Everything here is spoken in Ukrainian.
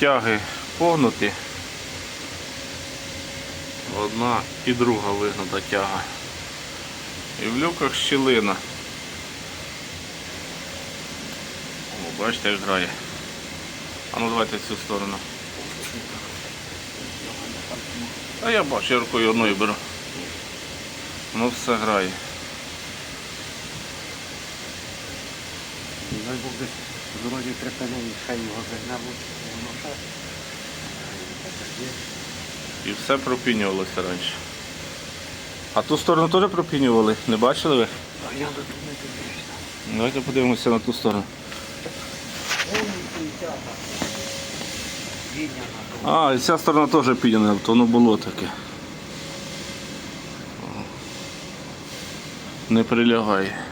тяги погнуті. Одна і друга вигнута тяга. І в люках щілина. О, бачите, як грає. А ну давайте цю сторону. А я бачу, я рукою одною беру. Ну все грає. Дай Бог десь вроді трепене і хай його загнав, І все пропінювалося раніше. А ту сторону теж пропінювали? Не бачили ви? А я до не дивлюся. Давайте подивимося на ту сторону. А, і ця сторона теж підняна, то воно було таке. Не прилягає.